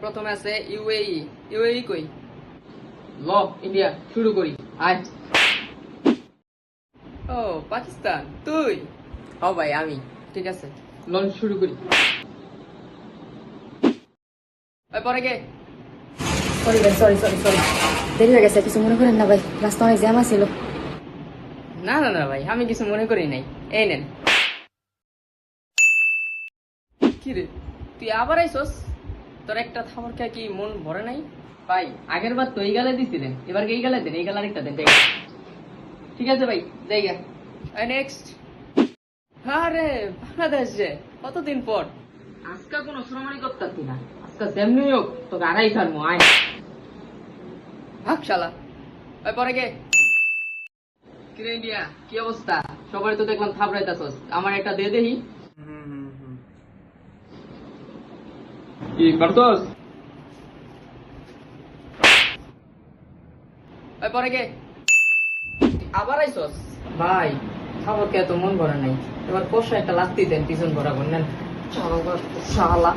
প্রথমে আছে UAE. UAE কই? ল ইন্ডিয়া শুরু করি। আয়। ও পাকিস্তান। তুই? ও ভাই আমি। ঠিক আছে। লঞ্চ শুরু করি। পরে গে সরি ভাই সরি সরি সরি দেরি হয়ে গেছে কিছু মনে করেন না ভাই। রাস্তা অনেক জ্যাম ছিল না না না ভাই আমি কিছু মনে করি নাই। এই নেন। কি রে? তুই আবার আইসস? তোর একটা খাবার খেয়ে কি মন ভরে নাই? ভাই, আগের বার তো এই গালে দিছিলেন, এবার এই গালে দেন, এই গালে আরেকটা দেন ঠিক আছে ভাই জায়গা নেক্সট আরে, বাংলাদেশ যে, কতদিন পর? আজকে কোনো শ্রমণই করতে না। আজকা যেমনি হোক, তোকে আড়াই ছাড়বো আয়। ভাগ শালা। ওই পরে গে কিরে ইন্ডিয়া, কি অবস্থা? সবাই তো দেখলাম থাপড়াইতাছস আমার একটা দে দেহি। কি করতোস ওই পরে আবার আইসস? ভাই খাবার কে তো মন করে নাই? এবার কষা একটা লাগতেই দেন পিছন ভরা নেন। শালা শালা।